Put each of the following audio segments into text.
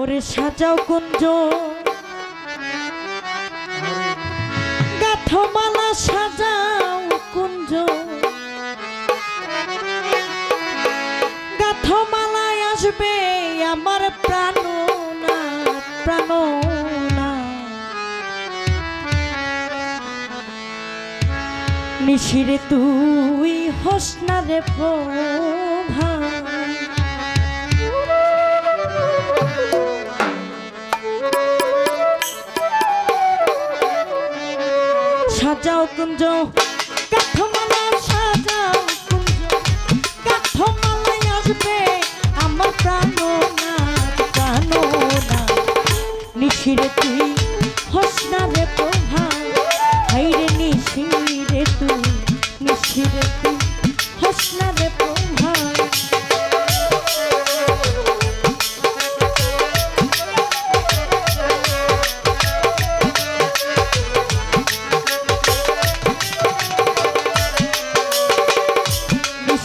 ওরে সাজাও কুঞ্জ। গাথমালা সাজাও কুঞ্জ। গাথমালায় আসবে আমার প্রাণ না, প্রাণ নিশিরে তুই হোসনারে না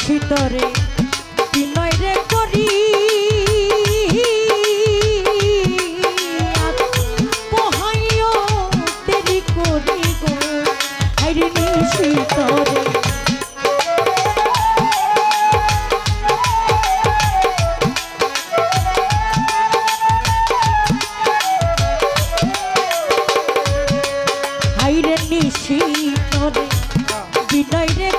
ভিতরে বিনয় রে করি। পোহাইও তেরি করি গো হাইরে নিশিতরে নিশি করে বিনয় রে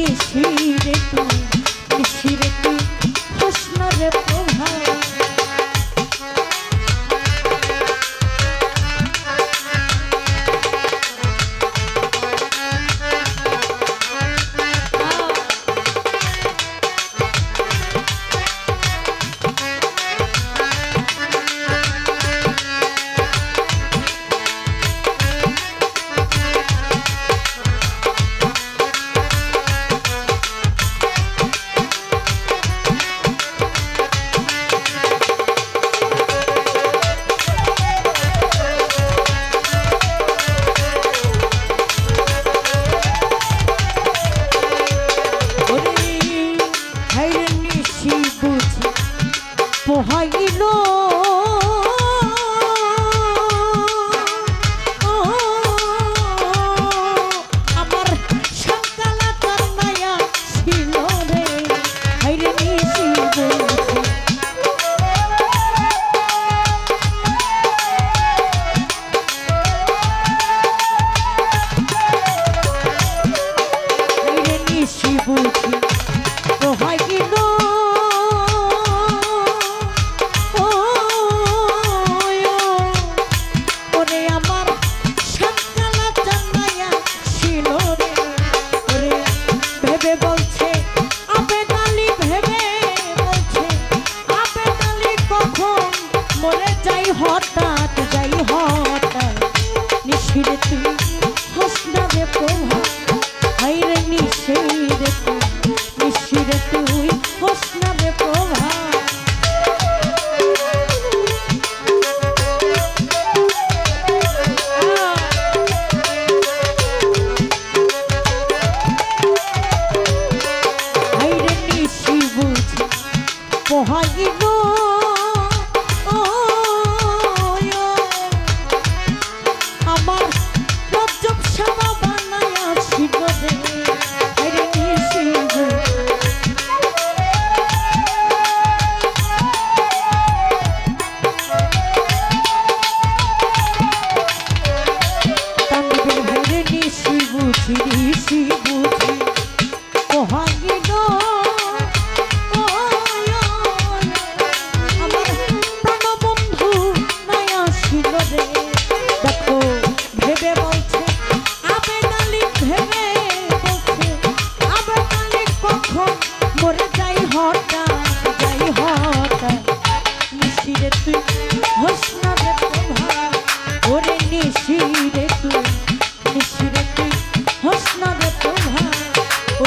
বেশি রে তুই বেশি রে তুই প্রশ্ন রে যাই হঠাৎ যাই হঠাৎ, নিশিরে তুই হাসনা রে প্রভা। হাইরে নিশিরে তুই নিশিরে তুই হাসনা রে প্রভা। Why you